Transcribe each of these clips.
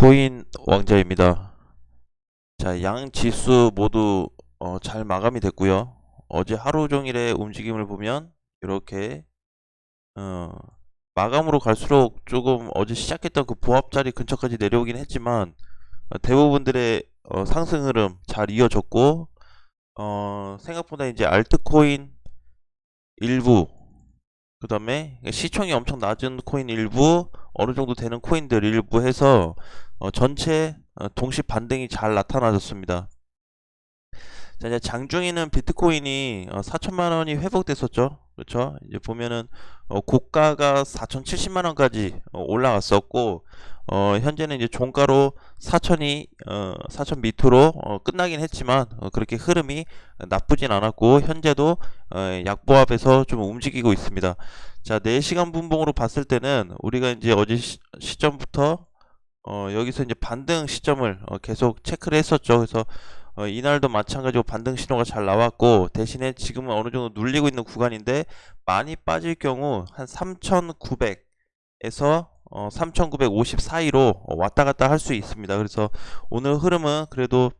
코인 왕자입니다. 자, 양 지수 모두 어, 잘 마감이 됐고요. 어제 하루 종일의 움직임을 보면 이렇게 어, 마감으로 갈수록 조금 어제 시작했던 그 보합 자리 근처까지 내려오긴 했지만 어, 대부분들의 어, 상승 흐름 잘 이어졌고 어, 생각보다 이제 알트코인 일부 그 다음에 시총이 엄청 낮은 코인 일부 어느 정도 되는 코인들 일부 해서 어, 전체 어, 동시 반등이 잘 나타나졌습니다. 자, 이제 장중에는 비트코인이 어, 4천만 원이 회복됐었죠. 그렇죠? 이제 보면은 어, 고가가 4,070만 원까지 어, 올라갔었고 어, 현재는 이제 종가로 4천이 어, 4천 밑으로 어, 끝나긴 했지만 어, 그렇게 흐름이 나쁘진 않았고 현재도 어, 약보합에서 좀 움직이고 있습니다. 자, 4시간 분봉으로 봤을 때는 우리가 이제 어제 시, 시점부터 어, 여기서 이제 반등 시점을 어, 계속 체크를 했었죠. 그래서 어, 이날도 마찬가지로 반등 신호가 잘 나왔고 대신에 지금은 어느 정도 눌리고 있는 구간인데 많이 빠질 경우 한 3,900에서 어, 3,950 사이로 어, 왔다 갔다 할 수 있습니다. 그래서 오늘 흐름은 그래도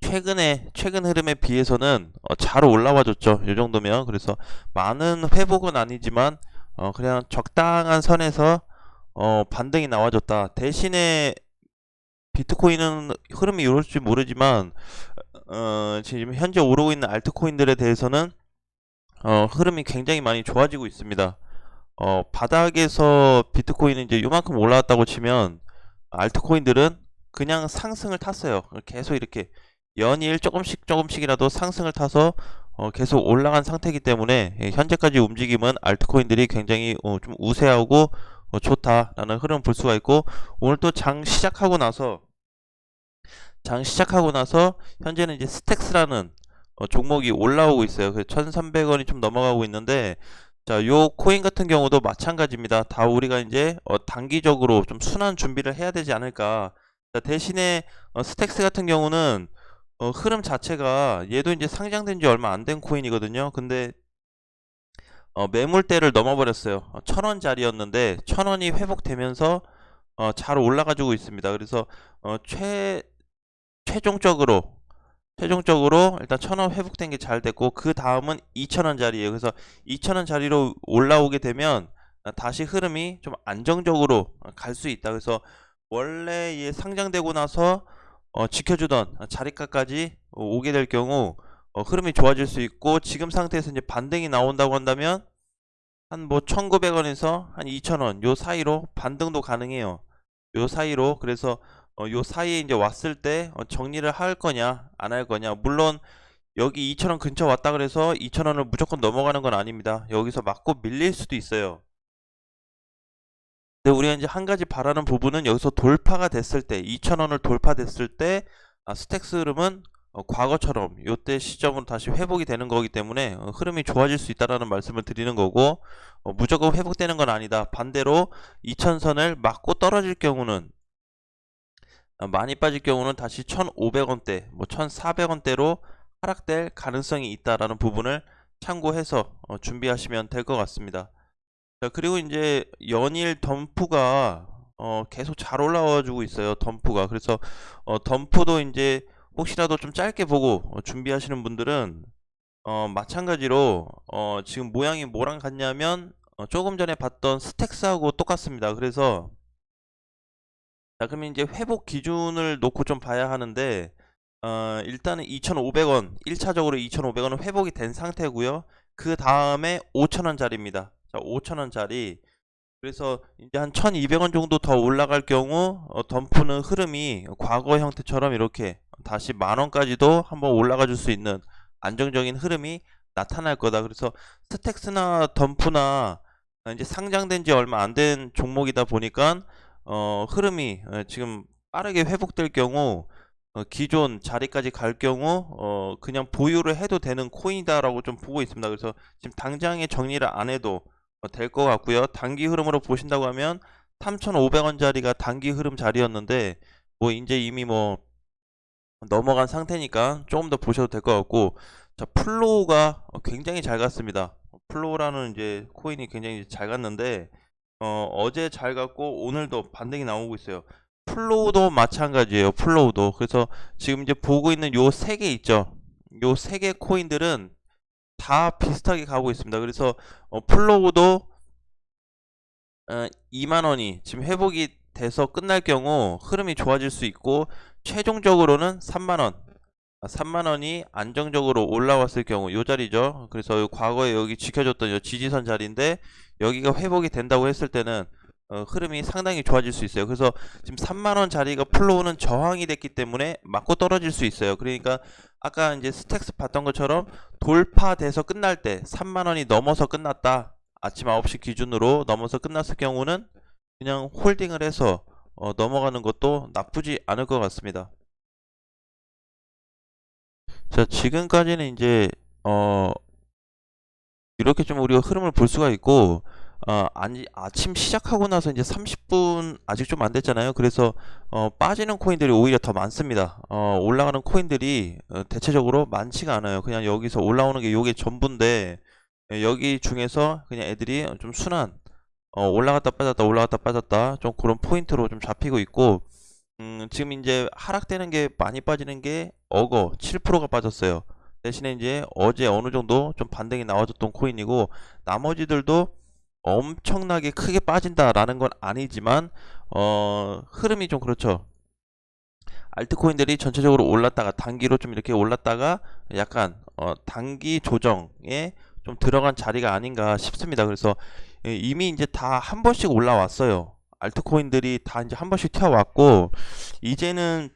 최근에 최근 흐름에 비해서는 어, 잘 올라와 줬죠. 이 정도면 그래서 많은 회복은 아니지만 어, 그냥 적당한 선에서 어, 반등이 나와줬다. 대신에 비트코인은 흐름이 이럴지 모르지만 어, 지금 현재 오르고 있는 알트코인들에 대해서는 어, 흐름이 굉장히 많이 좋아지고 있습니다. 어, 바닥에서 비트코인은 이제 요만큼 올라왔다고 치면 알트코인들은 그냥 상승을 탔어요. 계속 이렇게 연일 조금씩 조금씩이라도 상승을 타서 어, 계속 올라간 상태이기 때문에 예, 현재까지 움직임은 알트코인들이 굉장히 어, 좀 우세하고 어, 좋다라는 흐름 볼 수가 있고 오늘 또 장 시작하고 나서 장 시작하고 나서 현재는 이제 스택스라는 어, 종목이 올라오고 있어요. 그래서 1,300원이 좀 넘어가고 있는데 자, 요 코인 같은 경우도 마찬가지입니다. 다 우리가 이제 어, 단기적으로 좀 순환 준비를 해야 되지 않을까. 자, 대신에 어, 스택스 같은 경우는 어, 흐름 자체가 얘도 이제 상장된 지 얼마 안 된 코인이거든요. 근데 어, 매물대를 넘어버렸어요. 어, 천원짜리였는데 천원이 회복되면서 어, 잘 올라가지고 있습니다. 그래서 어, 최 최종적으로 최종적으로 일단 천 원 회복된 게 잘 됐고 그 다음은 2천원짜리예요. 그래서 2천원짜리로 올라오게 되면 아, 다시 흐름이 좀 안정적으로 갈 수 있다. 그래서 원래 얘 상장되고 나서 어, 지켜주던 자리가까지 오게 될 경우 어, 흐름이 좋아질 수 있고 지금 상태에서 이제 반등이 나온다고 한다면 한 뭐 1,900원에서 한 2,000원 요 사이로 반등도 가능해요. 요 사이로 그래서 어, 요 사이에 이제 왔을 때 어, 정리를 할 거냐 안 할 거냐 물론 여기 2,000원 근처 왔다 그래서 2,000원을 무조건 넘어가는 건 아닙니다. 여기서 맞고 밀릴 수도 있어요. 근데 우리가 이제 한 가지 바라는 부분은 여기서 돌파가 됐을 때 2,000원을 돌파됐을 때 아, 스택스 흐름은 어, 과거처럼 요때 시점으로 다시 회복이 되는 거기 때문에 어, 흐름이 좋아질 수 있다라는 말씀을 드리는 거고 어, 무조건 회복되는 건 아니다. 반대로 2,000선을 맞고 떨어질 경우는 어, 많이 빠질 경우는 다시 1,500원대, 뭐 1,400원대로 하락될 가능성이 있다라는 부분을 참고해서 어, 준비하시면 될 것 같습니다. 자, 그리고 이제 연일 덤프가 어, 계속 잘 올라와 주고 있어요. 덤프가. 그래서 어, 덤프도 이제 혹시라도 좀 짧게 보고 어, 준비하시는 분들은 어, 마찬가지로 어, 지금 모양이 뭐랑 같냐면 어, 조금 전에 봤던 스택스하고 똑같습니다. 그래서 자, 그러면 이제 회복 기준을 놓고 좀 봐야 하는데 어, 일단은 2,500원, 1차적으로 2,500원은 회복이 된 상태고요. 그 다음에 5,000원짜리입니다. 자, 5,000원짜리. 그래서 이제 한 1,200원 정도 더 올라갈 경우 어, 덤프는 흐름이 과거 형태처럼 이렇게 다시 만 원까지도 한번 올라가 줄 수 있는 안정적인 흐름이 나타날 거다. 그래서 스택스나 덤프나 이제 상장된 지 얼마 안 된 종목이다 보니까 어, 흐름이 어, 지금 빠르게 회복될 경우 어, 기존 자리까지 갈 경우 어, 그냥 보유를 해도 되는 코인이다라고 좀 보고 있습니다. 그래서 지금 당장에 정리를 안 해도 어, 될것 같고요. 단기 흐름으로 보신다고 하면 3,500원짜리가 단기 흐름 자리였는데 뭐 이제 이미 뭐 넘어간 상태니까 조금 더 보셔도 될 것 같고 자 플로우가 어, 굉장히 잘 갔습니다. 플로우라는 이제 코인이 굉장히 잘 갔는데 어, 어제 잘 갔고 오늘도 반등이 나오고 있어요. 플로우도 마찬가지예요. 플로우도. 그래서 지금 이제 보고 있는 요 세 개 있죠. 요 세 개 코인들은 다 비슷하게 가고 있습니다. 그래서 어, 플로우도 어, 2만 원이 지금 회복이 돼서 끝날 경우 흐름이 좋아질 수 있고 최종적으로는 3만 원. 3만 원이 안정적으로 올라왔을 경우 요 자리죠. 그래서 요 과거에 여기 지켜줬던 요 지지선 자리인데 여기가 회복이 된다고 했을 때는 어, 흐름이 상당히 좋아질 수 있어요. 그래서 지금 3만 원 자리가 플로우는 저항이 됐기 때문에 맞고 떨어질 수 있어요. 그러니까 아까 이제 스택스 봤던 것처럼 돌파돼서 끝날 때 3만 원이 넘어서 끝났다. 아침 9시 기준으로 넘어서 끝났을 경우는 그냥 홀딩을 해서 어, 넘어가는 것도 나쁘지 않을 것 같습니다. 자, 지금까지는 이제 어 이렇게 좀 우리가 흐름을 볼 수가 있고 어 아니 아침 시작하고 나서 이제 30분 아직 좀 안 됐잖아요. 그래서 어 빠지는 코인들이 오히려 더 많습니다. 어 올라가는 코인들이 어, 대체적으로 많지가 않아요. 그냥 여기서 올라오는 게 요게 전부인데 예, 여기 중에서 그냥 애들이 좀 순한 어 올라갔다 빠졌다 올라갔다 빠졌다 좀 그런 포인트로 좀 잡히고 있고 음, 지금 이제 하락되는 게 많이 빠지는 게 어거 7%가 빠졌어요. 대신에 이제 어제 어느 정도 좀 반등이 나와줬던 코인이고 나머지들도 엄청나게 크게 빠진다라는 건 아니지만 어, 흐름이 좀 그렇죠. 알트코인들이 전체적으로 올랐다가 단기로 좀 이렇게 올랐다가 약간 어, 단기 조정에 좀 들어간 자리가 아닌가 싶습니다. 그래서 예, 이미 이제 다 한 번씩 올라왔어요. 알트코인들이 다 이제 한 번씩 튀어왔고 이제는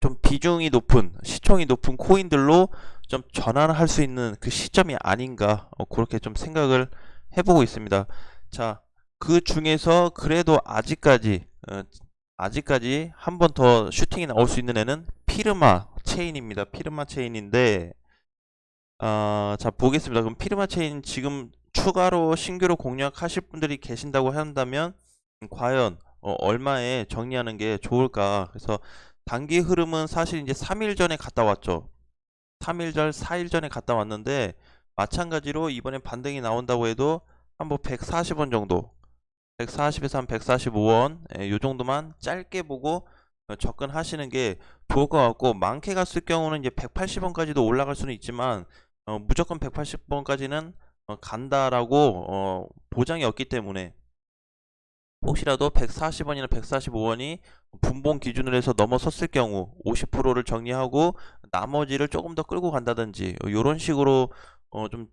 좀 비중이 높은 시총이 높은 코인들로 좀 전환할 수 있는 그 시점이 아닌가 어, 그렇게 좀 생각을 해보고 있습니다. 자, 그 중에서 그래도 아직까지 어, 아직까지 한 번 더 슈팅이 나올 수 있는 애는 피르마 체인입니다. 피르마 체인인데 어, 자 보겠습니다. 그럼 피르마 체인 지금 추가로 신규로 공략하실 분들이 계신다고 한다면 과연 어, 얼마에 정리하는 게 좋을까? 그래서 단기 흐름은 사실 이제 3일 전에 갔다 왔죠. 3일 전, 4일 전에 갔다 왔는데 마찬가지로 이번에 반등이 나온다고 해도 한 뭐 140원 정도 140에서 한 145원 예, 요 정도만 짧게 보고 어, 접근하시는 게 좋을 것 같고 많게 갔을 경우는 이제 180원까지도 올라갈 수는 있지만 어, 무조건 180원까지는 어, 간다라고 어, 보장이 없기 때문에 혹시라도 140원이나 145원이 분봉 기준으로 해서 넘어섰을 경우 50%를 정리하고 나머지를 조금 더 끌고 간다든지 이런 식으로 어, 좀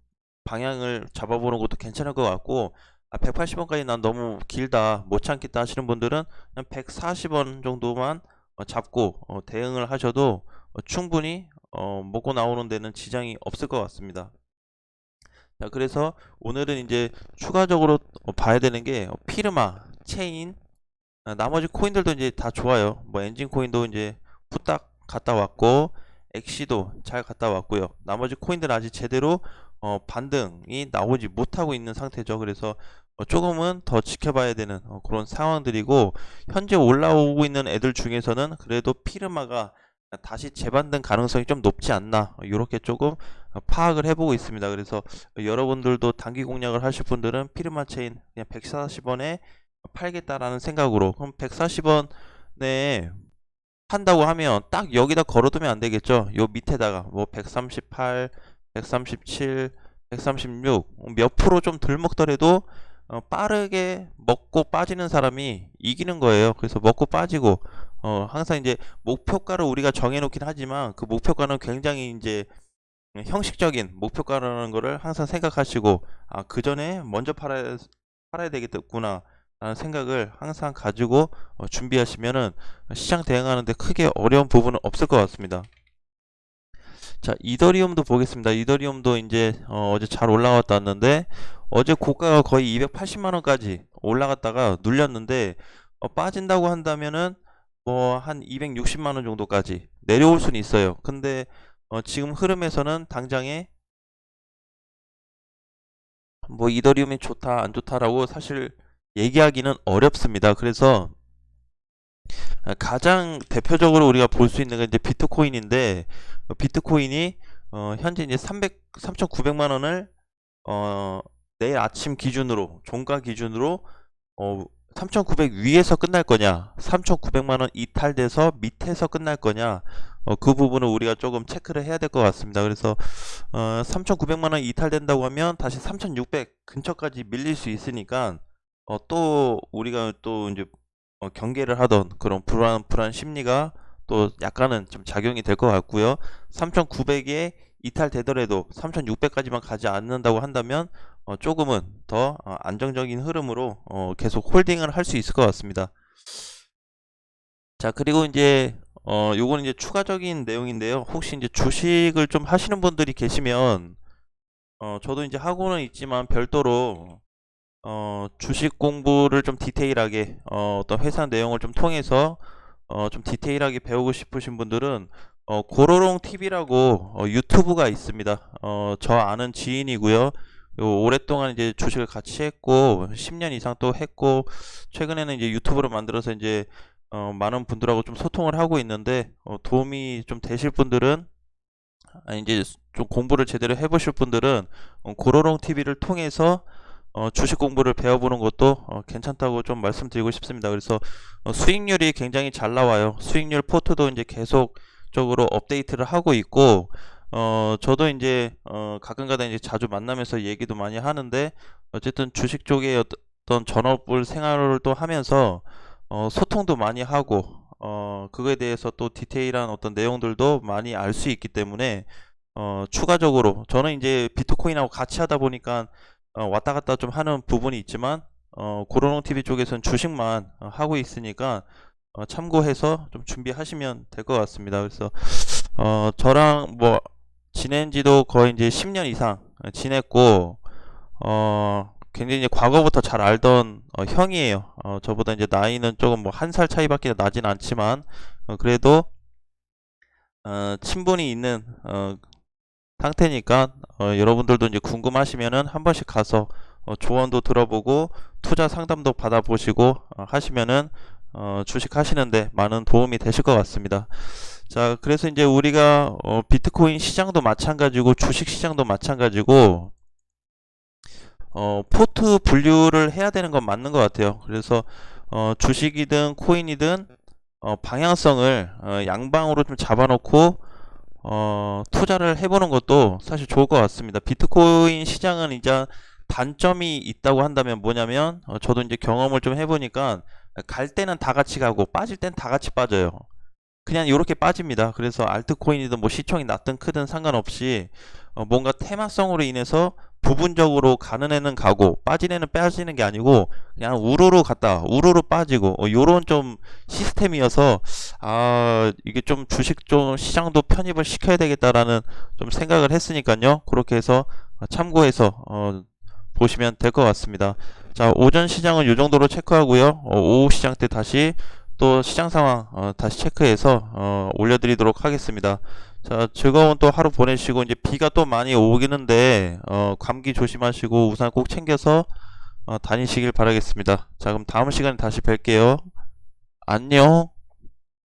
방향을 잡아보는 것도 괜찮을 것 같고 아, 180원까지 난 너무 길다 못 참겠다 하시는 분들은 그냥 140원 정도만 어, 잡고 어, 대응을 하셔도 어, 충분히 어, 먹고 나오는 데는 지장이 없을 것 같습니다. 자, 그래서 오늘은 이제 추가적으로 어, 봐야 되는 게 어, 피르마, 체인, 아, 나머지 코인들도 이제 다 좋아요. 뭐 엔진 코인도 이제 후딱 갔다 왔고, 엑시도 잘 갔다 왔고요. 나머지 코인들은 아직 제대로 어, 반등이 나오지 못하고 있는 상태죠. 그래서 어, 조금은 더 지켜봐야 되는 어, 그런 상황들이고 현재 올라오고 있는 애들 중에서는 그래도 피르마가 다시 재반등 가능성이 좀 높지 않나 이렇게 조금 어, 파악을 해보고 있습니다. 그래서 여러분들도 단기 공략을 하실 분들은 피르마 체인 그냥 140원에 팔겠다라는 생각으로 그럼 140원에 한다고 하면 딱 여기다 걸어두면 안 되겠죠. 요 밑에다가 뭐 138, 137, 136 몇 프로 좀 덜 먹더라도 어, 빠르게 먹고 빠지는 사람이 이기는 거예요. 그래서 먹고 빠지고 어, 항상 이제 목표가를 우리가 정해놓긴 하지만 그 목표가는 굉장히 이제 형식적인 목표가라는 거를 항상 생각하시고 아, 그 전에 먼저 팔아야, 팔아야 되겠구나 라는 생각을 항상 가지고 어, 준비하시면은 시장 대응하는데 크게 어려운 부분은 없을 것 같습니다. 자, 이더리움도 보겠습니다. 이더리움도 이제 어, 어제 잘 올라갔다 왔는데 어제 고가가 거의 280만 원까지 올라갔다가 눌렸는데 어, 빠진다고 한다면은 뭐 한 260만 원 정도까지 내려올 수는 있어요. 근데 어, 지금 흐름에서는 당장에 뭐 이더리움이 좋다 안 좋다라고 사실 얘기하기는 어렵습니다. 그래서 가장 대표적으로 우리가 볼 수 있는 게 이제 비트코인인데 어, 비트코인이 어, 현재 이제 300 3,900만 원을 어, 내일 아침 기준으로 종가 기준으로 어, 3,900 위에서 끝날 거냐, 3,900만 원 이탈돼서 밑에서 끝날 거냐, 어, 그 부분을 우리가 조금 체크를 해야 될 것 같습니다. 그래서 어, 3,900만 원 이탈된다고 하면 다시 3,600 근처까지 밀릴 수 있으니까 어, 또 우리가 또 이제 어, 경계를 하던 그런 불안 불안 심리가 또 약간은 좀 작용이 될 것 같고요. 3,900에 이탈되더라도 3,600까지만 가지 않는다고 한다면 어, 조금은 더 어, 안정적인 흐름으로 어, 계속 홀딩을 할 수 있을 것 같습니다. 자, 그리고 이제 어, 요거는 이제 추가적인 내용인데요. 혹시 이제 주식을 좀 하시는 분들이 계시면 어, 저도 이제 하고는 있지만 별도로 어, 주식 공부를 좀 디테일하게 어, 어떤 회사 내용을 좀 통해서 어, 좀 디테일하게 배우고 싶으신 분들은 어, 고로롱 TV라고 어, 유튜브가 있습니다. 어, 저 아는 지인이고요. 요 오랫동안 이제 주식을 같이 했고 10년 이상 또 했고 최근에는 이제 유튜브를 만들어서 이제 어, 많은 분들하고 좀 소통을 하고 있는데 어, 도움이 좀 되실 분들은 아, 이제 좀 공부를 제대로 해보실 분들은 어, 고로롱 TV를 통해서 어, 주식 공부를 배워보는 것도 어, 괜찮다고 좀 말씀드리고 싶습니다. 그래서 어, 수익률이 굉장히 잘 나와요. 수익률 포트도 이제 계속적으로 업데이트를 하고 있고 어, 저도 이제 어, 가끔가다 이제 자주 만나면서 얘기도 많이 하는데 어쨌든 주식 쪽에 어떤 전업을 생활을 또 하면서 어, 소통도 많이 하고 어, 그거에 대해서 또 디테일한 어떤 내용들도 많이 알 수 있기 때문에 어, 추가적으로 저는 이제 비트코인하고 같이 하다 보니까 어, 왔다 갔다 좀 하는 부분이 있지만 어, 고로롱 TV 쪽에서는 주식만 어, 하고 있으니까 어, 참고해서 좀 준비하시면 될 것 같습니다. 그래서 어, 저랑 뭐 지낸 지도 거의 이제 10년 이상 지냈고 어, 굉장히 이제 과거부터 잘 알던 어, 형이에요. 어, 저보다 이제 나이는 조금 뭐 한 살 차이밖에 나진 않지만 어, 그래도 어, 친분이 있는 어, 상태니까 어, 여러분들도 이제 궁금하시면은 한 번씩 가서 어, 조언도 들어보고 투자 상담도 받아보시고 어, 하시면은 어, 주식 하시는데 많은 도움이 되실 것 같습니다. 자, 그래서 이제 우리가 어, 비트코인 시장도 마찬가지고 주식 시장도 마찬가지고 어, 포트 분류를 해야 되는 건 맞는 것 같아요. 그래서 어, 주식이든 코인이든 어, 방향성을 어, 양방으로 좀 잡아놓고 어, 투자를 해보는 것도 사실 좋을 것 같습니다. 비트코인 시장은 이제 단점이 있다고 한다면 뭐냐면 어, 저도 이제 경험을 좀 해보니까 갈 때는 다 같이 가고 빠질 땐 다 같이 빠져요. 그냥 이렇게 빠집니다. 그래서 알트코인이든 뭐 시총이 낮든 크든 상관없이 어, 뭔가 테마성으로 인해서 부분적으로 가는 애는 가고 빠진 애는 빠지는 게 아니고 그냥 우르르 갔다 우르르 빠지고. 어, 요런 좀 시스템이어서 아 이게 좀 주식 좀 시장도 편입을 시켜야 되겠다라는 좀 생각을 했으니까요. 그렇게 해서 참고해서 어, 보시면 될 것 같습니다. 자 오전 시장은 요 정도로 체크하고요. 어, 오후 시장 때 다시 또 시장 상황 어, 다시 체크해서 어, 올려드리도록 하겠습니다 자, 즐거운 또 하루 보내시고, 이제 비가 또 많이 오기는데, 어, 감기 조심하시고, 우산 꼭 챙겨서, 어, 다니시길 바라겠습니다. 자, 그럼 다음 시간에 다시 뵐게요. 안녕.